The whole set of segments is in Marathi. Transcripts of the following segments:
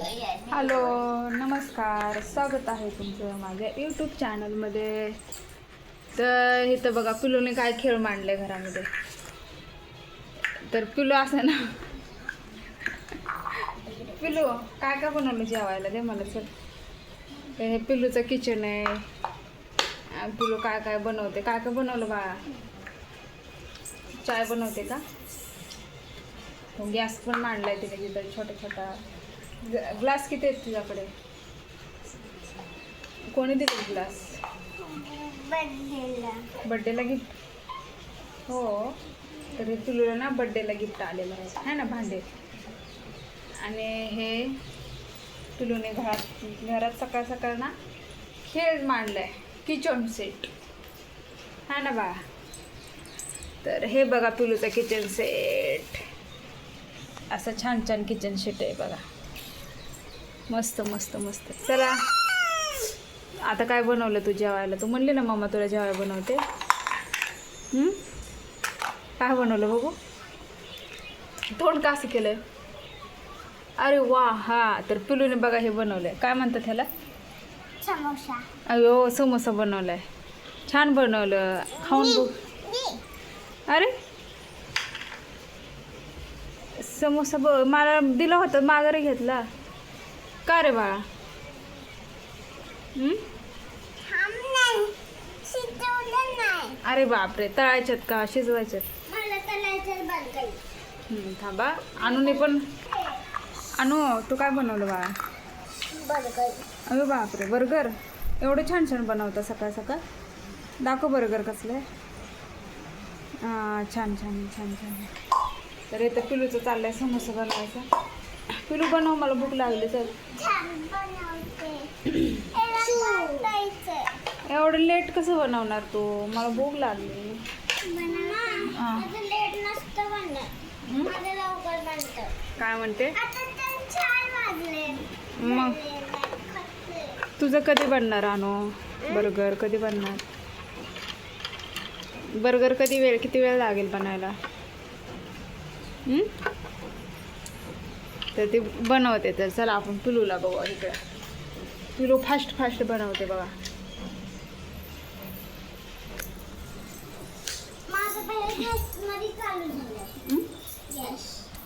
हॅलो नमस्कार. स्वागत आहे तुमचं माझ्या यूट्यूब चॅनलमध्ये तर इथं बघा पिलूने काय खेळ मांडले घरामध्ये. तर पिलू असं ना पिलू काय काय बनवलं जेवायला? दे मला सर हे पिलूचं किचन आहे. पिलू काय काय बनवते? काय काय बनवलं बाळा चाय बनवते का? गॅस पण मांडलाय तिने तिथं छोटा छोटा ग्लास किती आहेत तुझ्याकडे? कोणी दिले ग्लास? बड्डेला. गिफ्ट? हो. तर हे तुला ना बड्डेला गिफ्ट आलेलं आहे. है ना भांडे? आणि हे तुलूने घरात घरात सकाळ सकाळ ना खेळ मांडलाय. Kitchen set. हा ना बा. तर हे बघा पिलूचं किचन सेट. असं छान छान किचन सेट आहे बघा. मस्त मस्त मस्त. चला. आता काय बनवलं तू जेवायला? तू म्हणली ना मम्मा तुला जेवायला बनवते? काय बनवलं बघू? तोंड का असं केलं अरे वा हा. तर पिलूने बघा हे बनवलंय. काय म्हणतात ह्याला? समोसा. अयो समोसा बनवलाय. छान बनवलं. खाऊन बघ. अरे? समोसा ब मला दिला होता माघारी घेतला. का रे बाळा? अरे बापरे तळायच्यात का? शिजवायच्यात. थांबा. अनुने पण अनु तू काय बनवलं बाळा? अरे बापरे बर्गर? एवढं छान छान बनवतं सकाळ सकाळ? दाखव बर्गर कसलं आहे. हां छान छान छान छान. तर इथं पिलूचं चाललंय समोसा बनवायचा. पिलू बनव मला भूक लागली सर एवढं लेट कसं बनवणार तू? मला भूक लागली. काय म्हणते? मग? तुझं कधी बनणार आणू बर्गर कधी बनणार? बर्गर कधी वेळ किती वेळ लागेल बनायला? तर ती बनवते. तर चला आपण पिलूला बघू इकडे. पिलू फास्ट फास्ट बनवते बघा.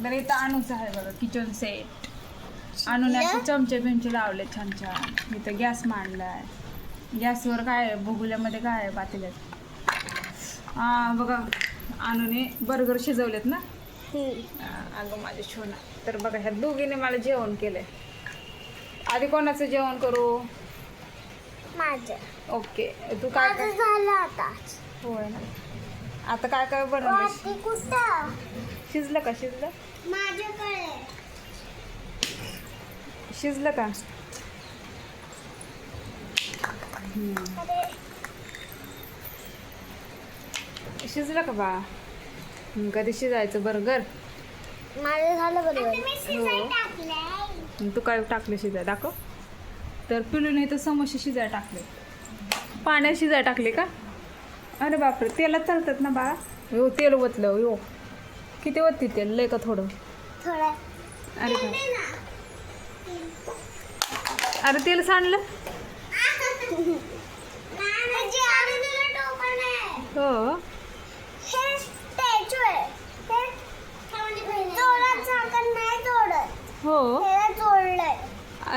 तर इथं आणूचं आहे बघा किचन सेट आणून असे चमचे बिमचे लावले छान छान. इथं गॅस मांडलाय. गॅसवर काय आहे? बघुल्यामध्ये काय आहे? पातेल्यात. हा बघा आणूने बर्गर शिजवलेत ना? अगं माझे छोना. तर बघा ह्या दोघीने मला जेवण केलंय. आधी कोणाचं जेवण करू? माझं. ओके. तू काय झालं आता. होय ना. आता काय काय बनवलं? कुठं शिजलं का? शिजलं? माझ्याकडे शिजलं का? अरे. शिजलं का बा? कधी शिजायचं बर्गर? माझं झालं बरोबर. हो. तू काय टाकलं शिजाय दाखव. तर पिलूने तर समोसे शिजाय टाकले. पाण्यात शिजाय टाकले का? अरे बापरे तेलात चालतात ना बाळा. हो तेल ओतलं हो किती ओतती तेल? लय का थोडं? थोडं. अरे काय अरे तेल सांडलं.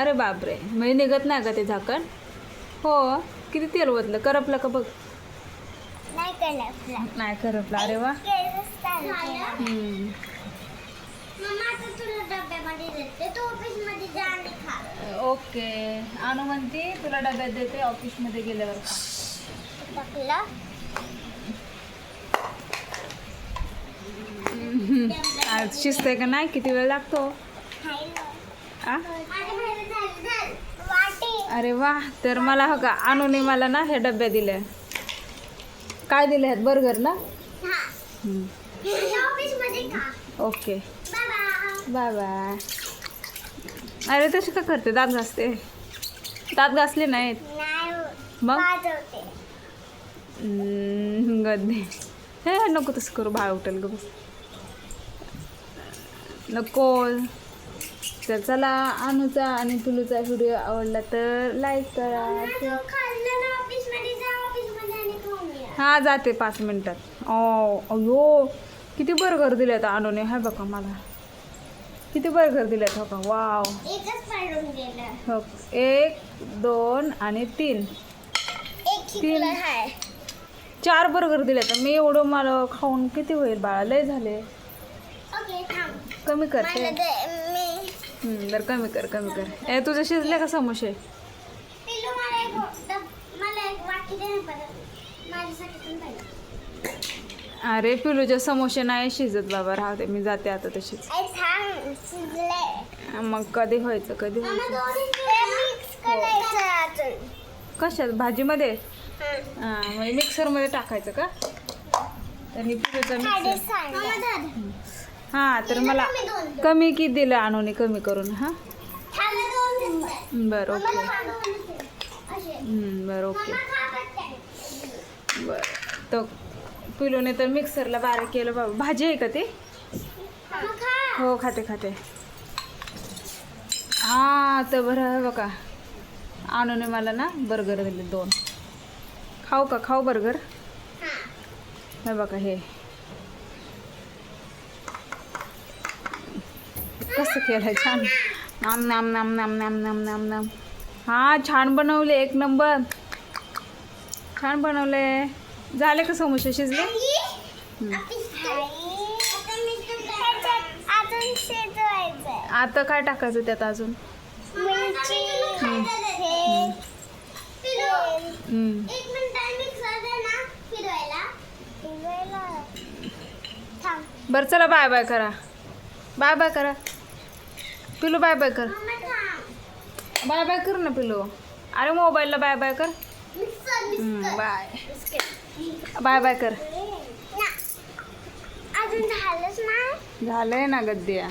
अरे बापरे. म्हणजे निघत नाही का ते झाकण? हो. किती तेल ओतलं? करपलं का बघ. नाही करपलं. अरे वा. हम्म. ओके. अनु म्हणते तुला डब्यात देते ऑफिसमध्ये गेल्यावर खा. हम्म. आज शिजतंय का नाही? किती वेळ लागतो? आ? अरे वा तर मला हो का अनुने मला ना ह्या डब्या दिल्या काय दिले आहेत? बर्गर ना? हा. ओके. बाबा बाय बाय अरे तशी का करते? दात घासते. दात घासले नाहीत. नाही मग? गद्दे हे नको तसं करू. बाळ उठेल ग बस. नको. तर चला अनुचा आणि पिलूचा व्हिडिओ आवडला तर लाईक करा. हा जाते पाच मिनिटात. ओ अयो किती बर्गर दिलेत अनुने हाय बघा मला. किती बर्गर दिलेत हो का? वाव हो एक दोन आणि तीन. तीन. चार बर्गर दिलेत. मी एवढं मला खाऊन किती होईल बाळा? लय झाले. कमी कर मला ते दे. मी हम्म, बर कमी कर कमी कर. ए तुझे शिजले का समोसे? अरे पिलूचे समोसे नाही शिजत बाबा. राहते मी जाते आता तशीच. मग कधी व्हायचं कधी व्हायचं? कशात? भाजीमध्ये? म्हणजे मिक्सरमध्ये टाकायचं का? तर हे पिलूचा मिक्सर हां तर मला कमी की दिलं आणून कमी करून हां? बरं ओके. बरं ओके. बरं. तर पिलूने तर मिक्सरला बारीक केलं बाबा. भाजी आहे का ते? हो खाते खाते. हां तर बरं बघा. आणूने मला ना बर्गर दिले दोन. खाऊ का? खाऊ बर्गर? हे बघा हे. कसं केलं छान. नाम नाम नाम नाम नाम नाम नाम नाम. हां छान बनवले एक नंबर. छान बनवले. झाले का समोसे शिजले? आता काय टाकायचं त्यात अजून? बरं चला बाय बाय करा. बाय बाय करा. पिलू बाय बाय कर. बाय बाय कर ना पिलू. अरे मोबाईलला बाय बाय कर. बाय बाय बाय कर. झालंय ना गद्दिया